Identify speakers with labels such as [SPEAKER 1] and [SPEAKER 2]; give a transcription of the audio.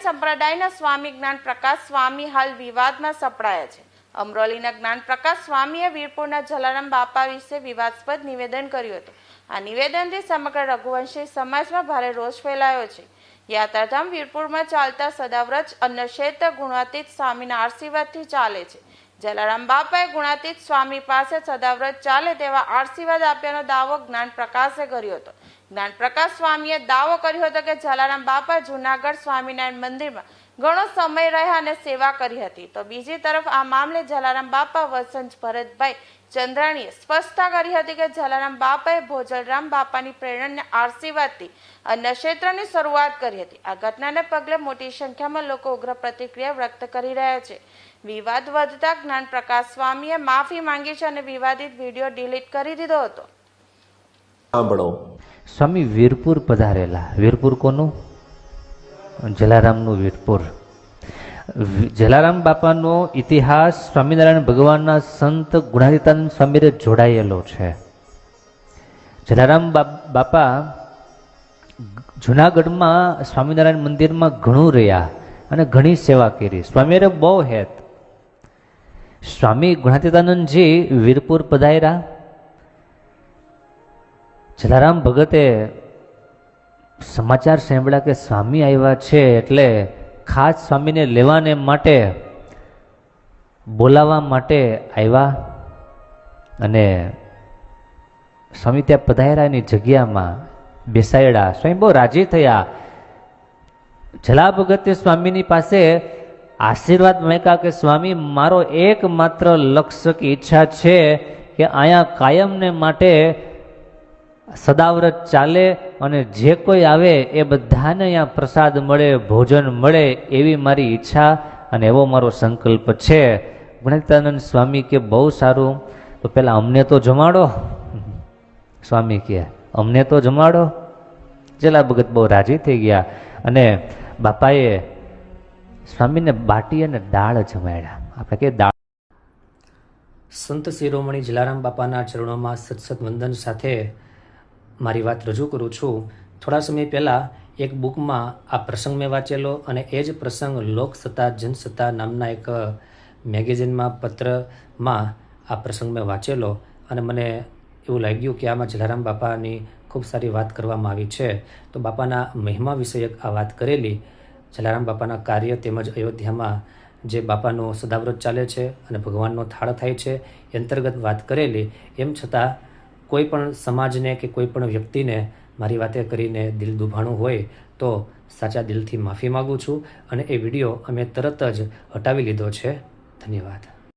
[SPEAKER 1] સંપ્રદાયના સ્વામી જ્ઞાન પ્રકાશ સ્વામી હાલ વિવાદમાં સપડાયા છે. અમરોલીના જ્ઞાન પ્રકાશ સ્વામીએ વીરપુરના જલારામ બાપા વિશે વિવાદાસ્પદ નિવેદન કર્યું હતું. આ નિવેદનથી સમગ્ર રઘુવંશી સમાજમાં ભારે રોષ ફેલાયો છે. યાત્રાધામ વીરપુરમાં ચાલતા સદાવ્રત અન્નક્ષેત્ર ગુણાતીત સ્વામીના આશીર્વાદથી ચાલે છે. જલારામ બાપાએ ગુણાતીત સ્વામી પાસે સદાવ્રત ચાલે તેવા આશીર્વાદ આપ્યાનો દાવો જ્ઞાન પ્રકાશે કર્યો હતો. જ્ઞાન પ્રકાશ સ્વામીએ દાવો કર્યો હતો કે જલારામ બાપા જુનાગઢ સ્વામિનારાયણ મંદિરમાં ઘણો સમય રહ્યા અને સેવા કરી હતી. તો બીજી તરફ આ મામલે જલારામ બાપા વસંત ભરતભાઈ ચંદ્રાણીએ સ્પષ્ટતા કરી હતી કે જલારામ બાપાએ ભોજલરામ બાપાની પ્રેરણાને આશીર્વાદથી અન્ય ક્ષેત્રની શરૂઆત કરી હતી. આ ઘટનાને પગલે મોટી સંખ્યામાં લોકો ઉગ્ર પ્રતિક્રિયા વ્યક્ત કરી રહ્યા છે. વિવાદ વધતા જ્ઞાન પ્રકાશ સ્વામીએ માફી માંગી છે અને વિવાદિત વીડિયો ડિલીટ કરી દીધો હતો.
[SPEAKER 2] સાંભળો.
[SPEAKER 3] સ્વામી વીરપુર પધારેલા. વીરપુર કોનું? જલારામનું વીરપુર. જલારામ બાપાનો ઇતિહાસ સ્વામિનારાયણ ભગવાનના સંત ગુણાતીતાનંદ સ્વામીને જોડાયેલો છે. જલારામ બાપા જુનાગઢમાં સ્વામિનારાયણ મંદિરમાં ઘણું રહ્યા અને ઘણી સેવા કરી. સ્વામીએ બહુ હેત. સ્વામી ગુણાતીતાનંદજી વીરપુર પધાર્યા. જલારામ ભગતે સમાચાર સાંભળ્યા કે સ્વામી આવ્યા છે એટલે ખાસ સ્વામીને લેવાને માટે બોલાવવા માટે આવ્યા અને સ્વામી ત્યાં પધાર્યાની જગ્યામાં બેસાડ્યા. સ્વામી બહુ રાજી થયા. જલા ભગતે સ્વામીની પાસે આશીર્વાદ મહેકા કે, સ્વામી, મારો એકમાત્ર લક્ષ્ય કે ઈચ્છા છે કે અહીંયા કાયમને માટે સદાવ્રત ચાલે અને જે કોઈ આવે એ બધાને અહીંયા પ્રસાદ મળે, ભોજન મળે એવી મારી ઈચ્છા અને એવો મારો સંકલ્પ છે. ગુણાતીતાનંદ સ્વામી કે, બહુ સારું. તો પહેલાં અમને તો જમાડો. સ્વામી કહે અમને તો જમાડો. જલા ભગત બહુ રાજી થઈ ગયા અને બાપાએ સ્વામીને બાટી અને દાળ જમાડ્યા. આપણે કે દાળ.
[SPEAKER 4] સંત શિરોમણી જલારામ બાપાના ચરણોમાં સત્સત વંદન સાથે મારી વાત રજૂ કરું છું. થોડા સમય પહેલાં એક બુકમાં આ પ્રસંગ મેં વાંચેલો અને એ જ પ્રસંગ લોકસત્તા જનસત્તા નામના એક મેગેઝિનમાં, પત્રમાં આ પ્રસંગ મેં વાંચેલો અને મને એવું લાગ્યું કે આમાં જલારામ બાપાની ખૂબ સારી વાત કરવામાં આવી છે. તો બાપાના મહિમા વિષયક આ વાત કરેલી. જલારામ બાપાના કાર્ય તેમજ અયોધ્યામાં જે બાપાનો સદાવ્રત ચાલે છે અને ભગવાનનો થાળ થાય છે અંતર્ગત વાત કરેલી. એમ છતાં કોઈ પણ સમાજને કે કોઈ પણ વ્યક્તિને મારી વાતે કરીને દિલ દુભાણું હોય તો સાચા દિલથી માફી માગું છું. અને એ વીડિયો અમે તરત જ હટાવી લીધો છે. ધન્યવાદ.